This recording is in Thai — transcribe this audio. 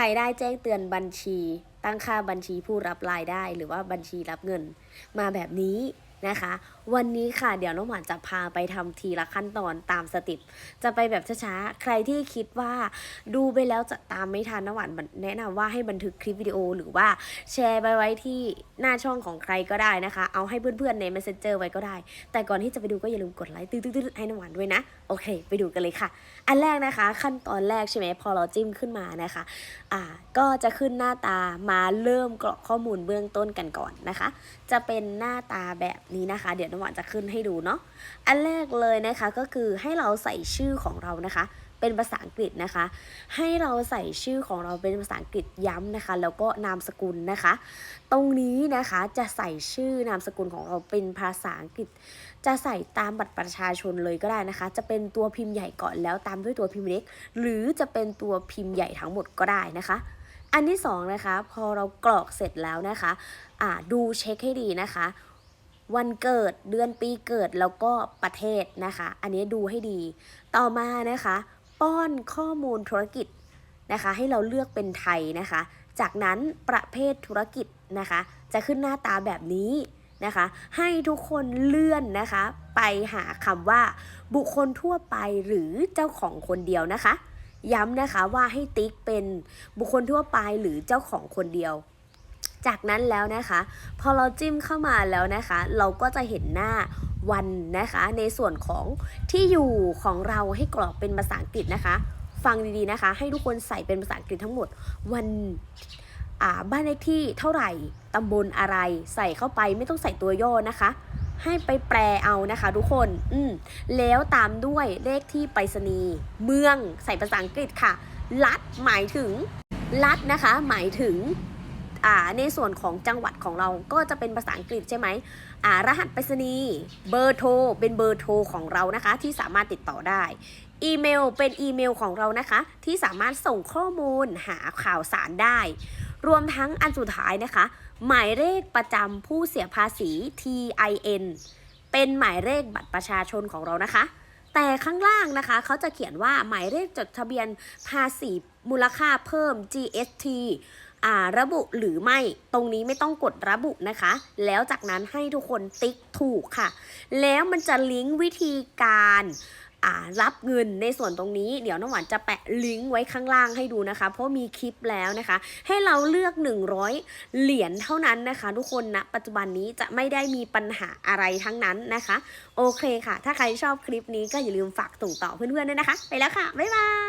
รได้แจ้งเตือนบัญชี ตั้งค่าบัญชีผู้รับรายได้ หรือว่าบัญชีรับเงิน มาแบบนี้ นะคะ วันนี้ค่ะเดี๋ยวน้องหวานจะพาไปทำทีละขั้นตอนตามสเติปจะไปแบบช้าๆ ใครที่คิดว่าดูไปแล้วจะตามไม่ทันน้องหวานแนะนำว่าให้บันทึกคลิปวิดีโอหรือว่าแชร์ไปไว้ที่หน้าช่องของใครก็ได้นะคะ เอาให้เพื่อนๆใน Messenger ไว้ก็ได้ แต่ก่อนที่จะไปดูก็อย่าลืมกดไลค์ตื้อๆๆให้น้องหวานด้วยนะ โอเค ไปดูกันเลยค่ะ อันแรกนะคะ ขั้นตอนแรกใช่ไหมพอเราจิ้มขึ้นมานะคะอ่าก็จะขึ้นหน้าตามาเริ่มกรอกข้อมูลเบื้องต้นกันก่อนนะคะ จะเป็นหน้าตาแบบนี้นะคะ เดี๋ยวน้ำหวานจะขึ้นให้ดูเนาะอันแรกเลยนะคะก็คือให้เราใส่ชื่อของเรานะคะ เป็นภาษาอังกฤษนะคะ ให้เราใส่ชื่อของเราเป็นภาษาอังกฤษย้ำนะคะ แล้วก็นามสกุลนะคะ ตรงนี้นะคะจะใส่ชื่อนามสกุลของเราเป็นภาษาอังกฤษ จะใส่ตามบัตรประชาชนเลยก็ได้นะคะ จะเป็นตัวพิมพ์ใหญ่ก่อนแล้วตามด้วยตัวพิมพ์เล็ก หรือจะเป็นตัวพิมพ์ใหญ่ทั้งหมดก็ได้นะคะอันที่สองนะคะพอเรากรอกเสร็จแล้วนะคะ อ่าดูเช็คให้ดีนะคะ วันเกิดเดือนปีเกิดแล้วก็ประเทศนะคะ อันนี้ดูให้ดี ต่อมานะคะ ป้อนข้อมูลธุรกิจนะคะ ให้เราเลือกเป็นไทยนะคะ จากนั้นประเภทธุรกิจนะคะ จะขึ้นหน้าตาแบบนี้นะคะ ให้ทุกคนเลื่อนนะคะ ไปหาคำว่า บุคคลทั่วไปหรือเจ้าของคนเดียวนะคะ ย้ำนะคะว่าให้ติ๊กเป็นบุคคลทั่วไปหรือเจ้าของคนเดียว จากนั้นแล้วนะคะ พอเราจิ้มเข้ามาแล้วนะคะ เราก็จะเห็นหน้าวันนะคะ ในส่วนของที่อยู่ของเราให้กรอกเป็นภาษาอังกฤษนะคะ ฟังดีๆนะคะ ให้ทุกคนใส่เป็นภาษาอังกฤษทั้งหมด วันอ่าบ้านเลขที่เท่าไหร่ตำบลอะไรใส่เข้าไปไม่ต้องใส่ตัวย่อนะคะ ให้ไปแปลเอานะคะทุกคนอืมแล้วตามด้วยเลขที่ไปรษณีย์เมืองใส่ภาษาอังกฤษค่ะรัฐหมายถึงรัฐนะคะ หมายถึง อ่าในส่วนของจังหวัดของเราก็จะเป็นภาษาอังกฤษใช่ไหมอ่ารหัสไปรษณีย์เบอร์โทรเป็นเบอร์โทรของเรานะคะที่สามารถติดต่อได้อีเมลเป็นอีเมลของเรานะคะ ที่สามารถส่งข้อมูลหาข่าวสารได้ รวมทั้งอันสุดท้ายนะคะ หมายเลขประจำผู้เสียภาษี TIN เป็นหมายเลขบัตรประชาชนของเรานะคะ แต่ข้างล่างนะคะ เขาจะเขียนว่าหมายเลขจดทะเบียนภาษีมูลค่าเพิ่ม GST ระบุหรือไม่ตรงนี้ไม่ต้องกดระบุนะคะ แล้วจากนั้นให้ทุกคนติ๊กถูกค่ะ แล้วมันจะลิงก์วิธีการรับเงินในส่วนตรงนี้ เดี๋ยวน้ำหวานจะแปะลิงก์ไว้ข้างล่างให้ดูนะคะ เพราะมีคลิปแล้วนะคะ ให้เราเลือก 100 เหรียญเท่านั้นนะคะ ทุกคนนะปัจจุบันนี้จะไม่ได้มีปัญหาอะไรทั้งนั้นนะคะ โอเคค่ะ ถ้าใครชอบคลิปนี้ก็อย่าลืมฝากส่งต่อเพื่อนๆด้วยนะคะ ไปแล้วค่ะ บ๊ายบาย